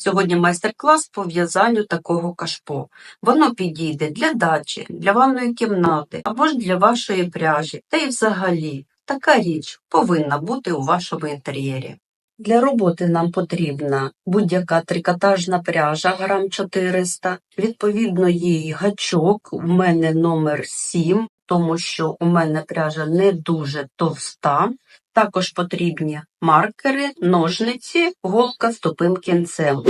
Сьогодні майстер-клас по в'язанню такого кашпо. Воно підійде для дачі, для ванної кімнати або ж для вашої пряжі. Та й взагалі така річ повинна бути у вашому інтер'єрі. Для роботи нам потрібна будь-яка трикотажна пряжа грам 400, відповідно її гачок, у мене номер 7, тому що у мене пряжа не дуже товста. Також потрібні маркери, ножниці, голка з тупим кінцем.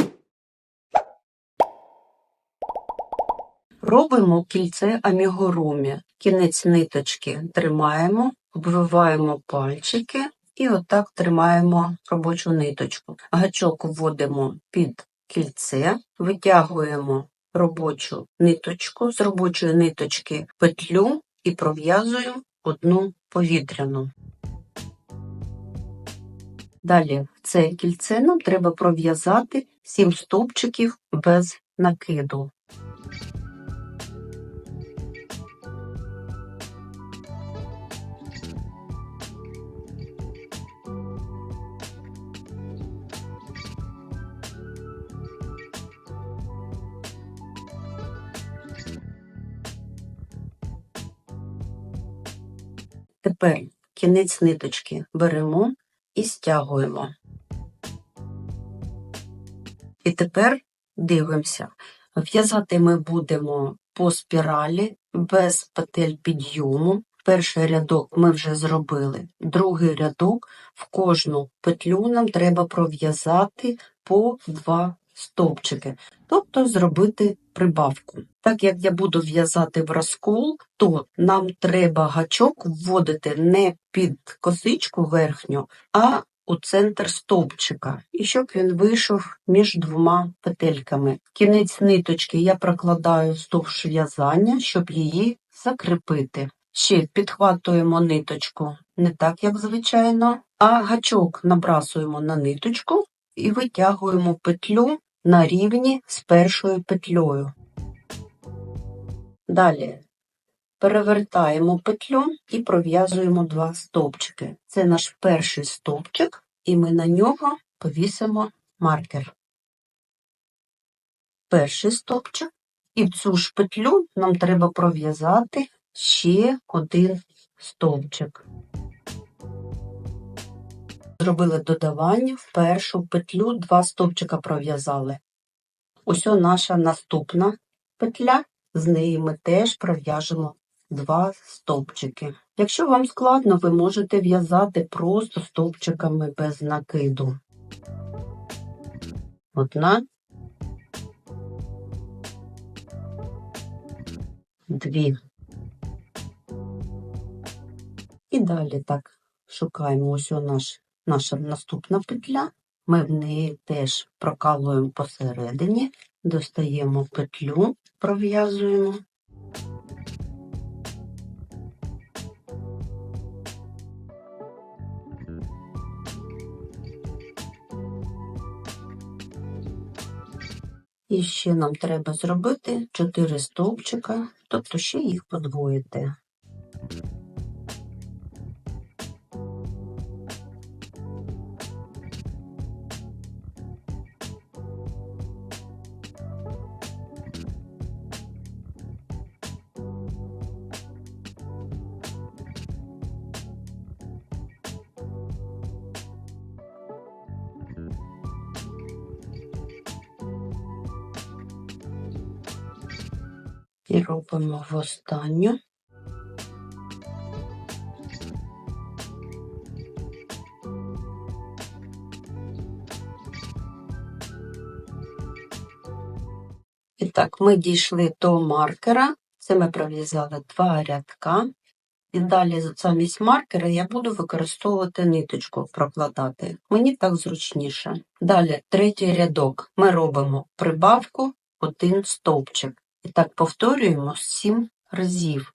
Робимо кільце амігурумі. Кінець ниточки тримаємо, обвиваємо пальчики і отак тримаємо робочу ниточку. Гачок вводимо під кільце, витягуємо робочу ниточку, з робочої ниточки петлю і пров'язуємо одну повітряну. Далі це кільце нам треба пров'язати 7 стовпчиків без накиду. Тепер кінець ниточки беремо і стягуємо. І тепер дивимося. В'язати ми будемо по спіралі без петель підйому. Перший рядок ми вже зробили. Другий рядок в кожну петлю нам треба пров'язати по два стовпчики, тобто зробити прибавку. Так як я буду в'язати в розкол, то нам треба гачок вводити не під косичку верхню, а у центр стовпчика, і щоб він вийшов між двома петельками. Кінець ниточки я прокладаю вздовж в'язання, щоб її закріпити. Ще підхватуємо ниточку не так, як звичайно, а гачок набрасуємо на ниточку і витягуємо петлю на рівні з першою петлею. Далі перевертаємо петлю і пров'язуємо два стовпчики. Це наш перший стовпчик, і ми на нього повісимо маркер. Перший стовпчик, і в цю ж петлю нам треба пров'язати ще один стовпчик. Зробили додавання в першу петлю, два стовпчика пров'язали. Ось наша наступна петля, з неї ми теж пров'яжемо два стовпчики. Якщо вам складно, ви можете в'язати просто стовпчиками без накиду. Одна, дві. І далі так шукаємо ось наш, наша наступна петля. Ми в неї теж прокалуємо посередині, достаємо петлю, пров'язуємо. І ще нам треба зробити 4 стовпчика, тобто ще їх подвоїти. І робимо в останню. І так, ми дійшли до маркера. Це ми пров'язали два рядка. І далі замість маркера я буду використовувати ниточку прокладати. Мені так зручніше. Далі, третій рядок. Ми робимо прибавку один стовпчик. І так повторюємо сім разів.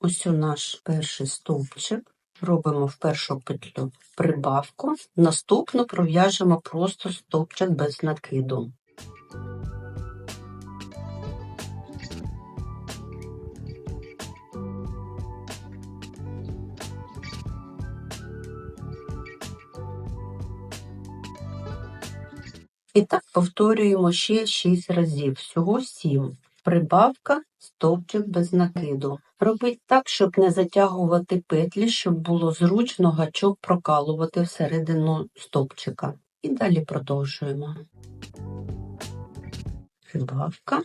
Ось у наш перший стовпчик. Робимо в першу петлю прибавку, наступну пров'яжемо просто стовпчик без накиду. І так повторюємо ще 6 разів, всього 7. Прибавка, стовпчик без накиду. Робіть так, щоб не затягувати петлі, щоб було зручно гачок прокалувати всередину стовпчика. І далі продовжуємо. Прибавка.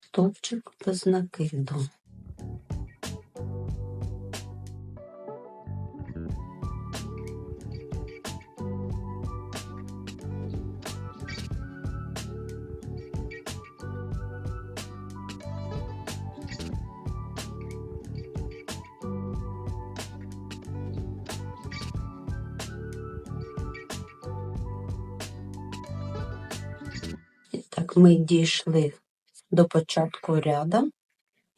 Стовпчик без накиду. Так, ми дійшли до початку ряда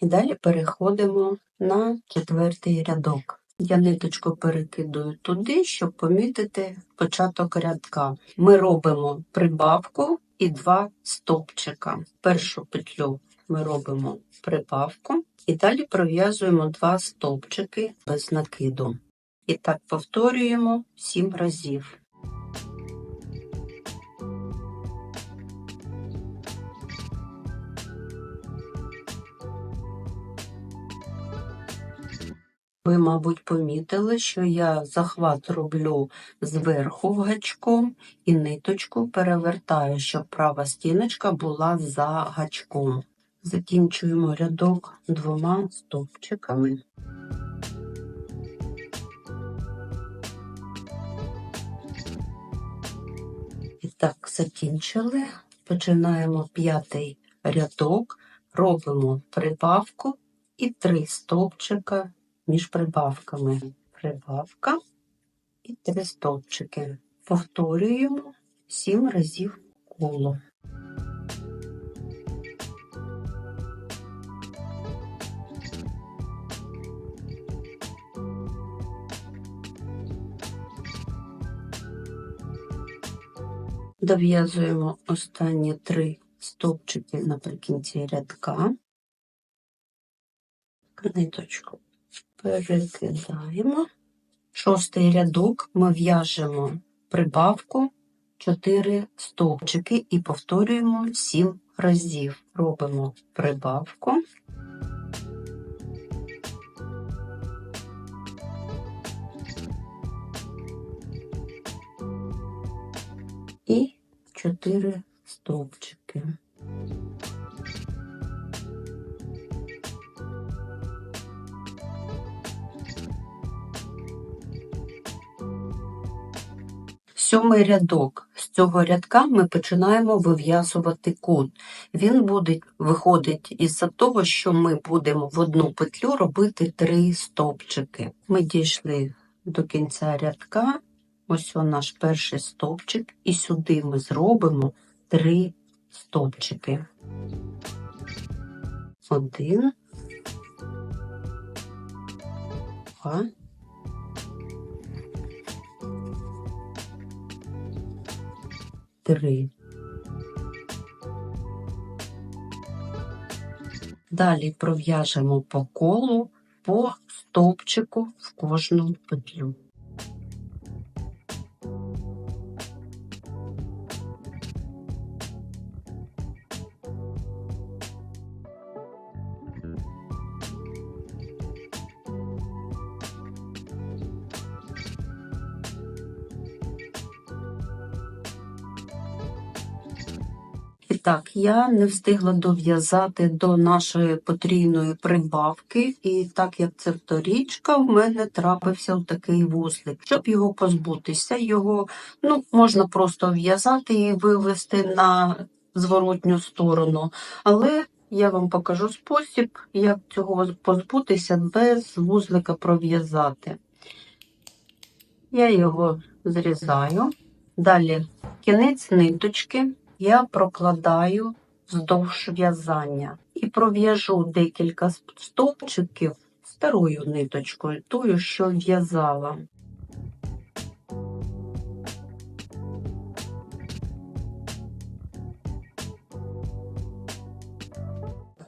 і далі переходимо на четвертий рядок. Я ниточку перекидую туди, щоб помітити початок рядка. Ми робимо прибавку і два стовпчика. Першу петлю ми робимо прибавку і далі пров'язуємо два стовпчики без накиду. І так повторюємо 7 разів. Ви, мабуть, помітили, що я захват роблю зверху гачком і ниточку перевертаю, щоб права стіночка була за гачком. Закінчуємо рядок двома стовпчиками. І так, закінчили. Починаємо п'ятий рядок, робимо прибавку і три стовпчика між прибавками. Прибавка і три стовпчики. Повторюємо сім разів коло. Дов'язуємо останні три стовпчики наприкінці рядка. Ниточку перекидаємо. Шостий рядок ми в'яжемо прибавку 4 стовпчики і повторюємо 7 разів. Робимо прибавку. І 4 стовпчики. Сьомий рядок. З цього рядка ми починаємо вив'язувати кут. Він буде виходить із-за того, що ми будемо в одну петлю робити три стовпчики. Ми дійшли до кінця рядка. Ось он наш перший стовпчик, і сюди ми зробимо три стовпчики. Один, два, три. Далі пров'яжемо по колу по стовпчику в кожну петлю. Так, я не встигла дов'язати до нашої потрійної прибавки, і так як це вторічка, в мене трапився такий вузлик. Щоб його позбутися, його ну, можна просто в'язати і вивести на зворотню сторону. Але я вам покажу спосіб, як цього позбутися без вузлика пров'язати. Я його зрізаю. Далі кінець ниточки я прокладаю вздовж в'язання і пров'яжу декілька стовпчиків старою ниточкою, тою, що в'язала.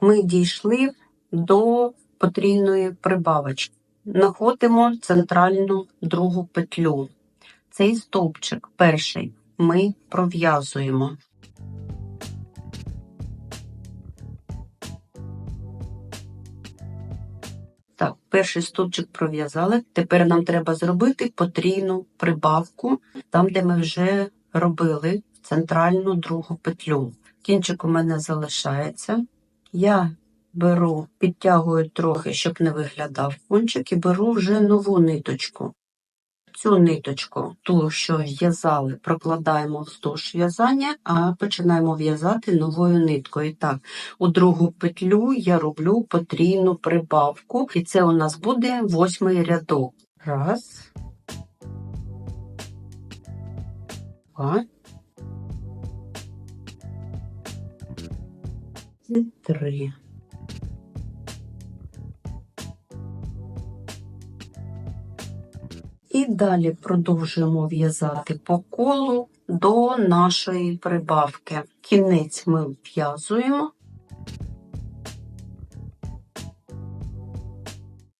Ми дійшли до потрійної прибавочки. знаходимо центральну другу петлю. Цей стовпчик перший ми пров'язуємо. Так, перший стовпчик пров'язали. Тепер нам треба зробити потрійну прибавку там, де ми вже робили центральну другу петлю. Кінчик у мене залишається. Я беру, підтягую трохи, щоб не виглядав кончик, і беру вже нову ниточку. Цю ниточку, ту, що в'язали, прокладаємо вздовж в'язання, а починаємо в'язати новою ниткою. Так, у другу петлю я роблю потрійну прибавку, і це у нас буде восьмий рядок. Раз. Два. І три. І далі продовжуємо в'язати по колу до нашої прибавки. Кінець ми в'язуємо.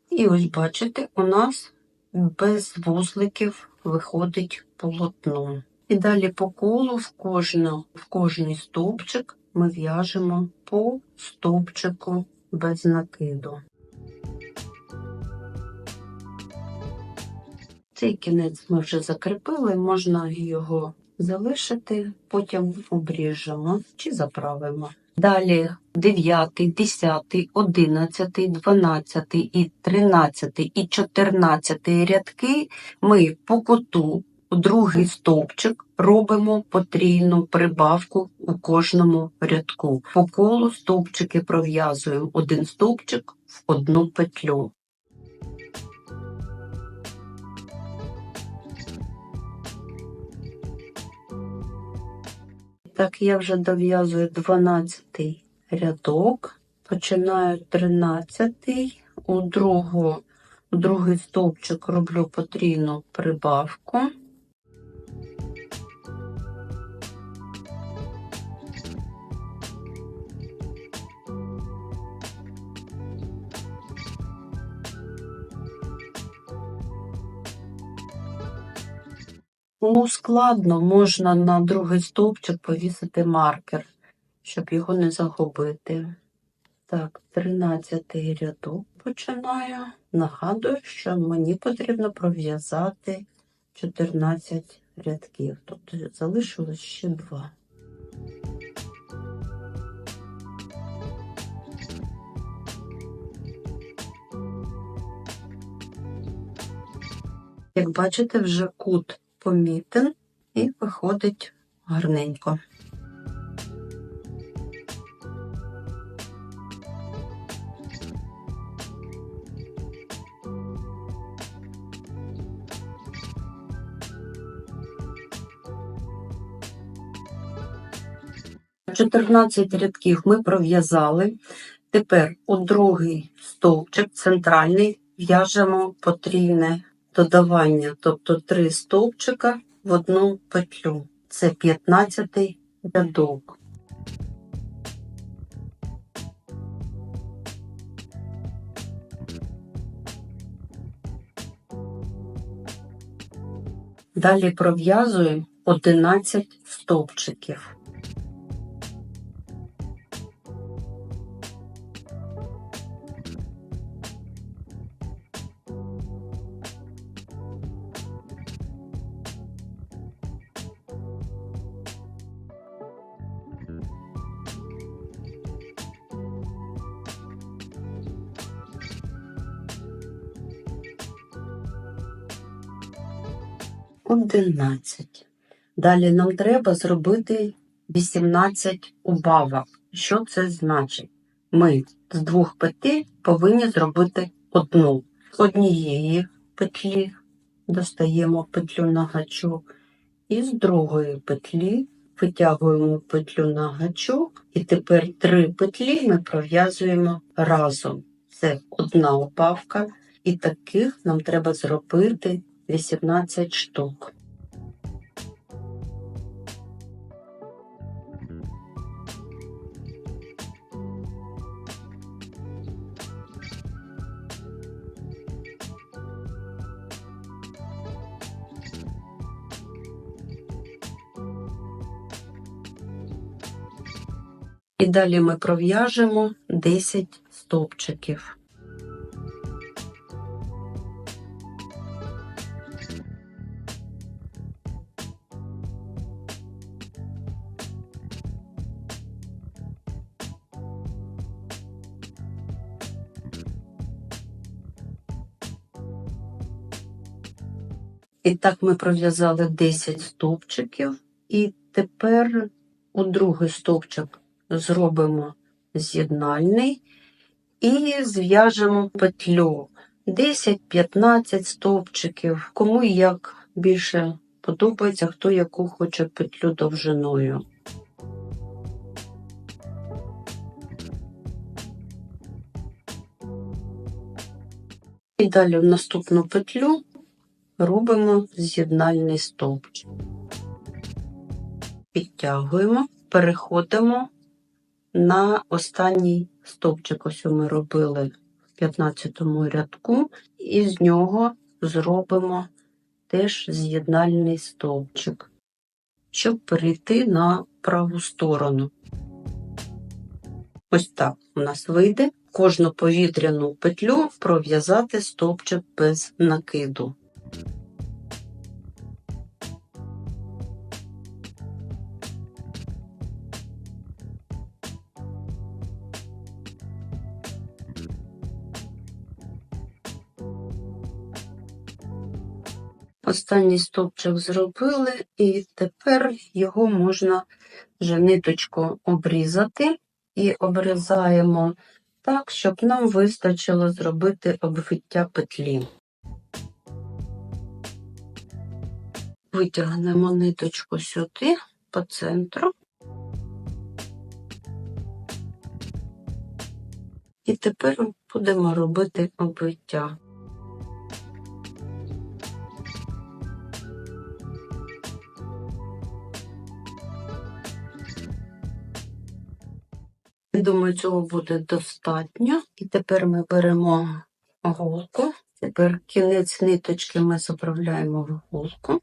І ось бачите, у нас без вузликів виходить полотно. І далі по колу в, кожну, в кожний стовпчик ми в'яжемо по стовпчику без накиду. Цей кінець ми вже закріпили, можна його залишити, потім обріжемо чи заправимо. Далі 9, 10, 11, 12 і 13 і 14 рядки ми по куту другий стовпчик робимо потрійну прибавку у кожному рядку. По колу стовпчики пров'язуємо один стовпчик в одну петлю. Так, я вже дов'язую 12 рядок, починаю 13 у другу, у другий стовпчик роблю потрійну прибавку. Кому складно, можна на другий стовпчик повісити маркер, щоб його не загубити. Так, 13 рядок починаю. Нагадую, що мені потрібно пров'язати 14 рядків, тобто залишилось ще два. Як бачите, вже кут помітен і виходить гарненько. Чотирнадцять рядків ми пров'язали. Тепер у другий стовпчик центральний в'яжемо потрійне додавання, тобто три стовпчика в одну петлю. Це 15 рядок. Далі пров'язуємо 11 стовпчиків. Далі нам треба зробити 18 убавок. Що це значить? Ми з двох петель повинні зробити одну. З однієї петлі достаємо петлю на гачок, і з другої петлі витягуємо петлю на гачок, і тепер три петлі ми пров'язуємо разом. Це одна убавка, і таких нам треба зробити 18 штук. І далі ми пров'яжемо 10 стовпчиків. І так ми пров'язали 10 стовпчиків, і тепер у другий стовпчик зробимо з'єднальний і зв'яжемо петлю 10-15 стовпчиків, кому як більше подобається, хто яку хоче петлю довжиною. І далі в наступну петлю робимо з'єднальний стовпчик. Підтягуємо, переходимо на останній стовпчик. Ось ми робили в 15 рядку, і з нього зробимо теж з'єднальний стовпчик, щоб перейти на праву сторону. Ось так у нас вийде кожну повітряну петлю пров'язати стовпчик без накиду. Останній стовпчик зробили, і тепер його можна вже ниточку обрізати і обрізаємо так, щоб нам вистачило зробити обвиття петлі. Витягнемо ниточку сюди по центру. І тепер будемо робити обвиття. Думаю, цього буде достатньо. І тепер ми беремо голку. Тепер кінець ниточки ми заправляємо в голку.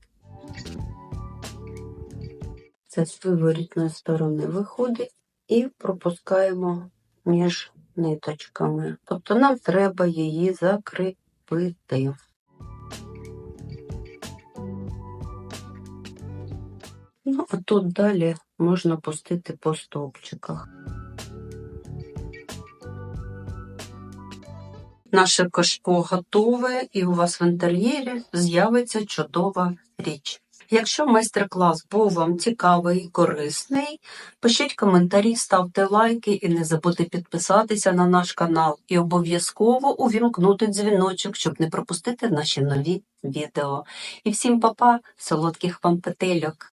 Це з виворітної сторони виходить і пропускаємо між ниточками. Тобто нам треба її закріпити. Ну, а тут далі можна пустити по стовпчиках. Наше кашпо готове, і у вас в інтер'єрі з'явиться чудова річ. Якщо майстер-клас був вам цікавий і корисний, пишіть коментарі, ставте лайки і не забудьте підписатися на наш канал і обов'язково увімкнути дзвіночок, щоб не пропустити наші нові відео. І всім па-па, солодких вам петельок!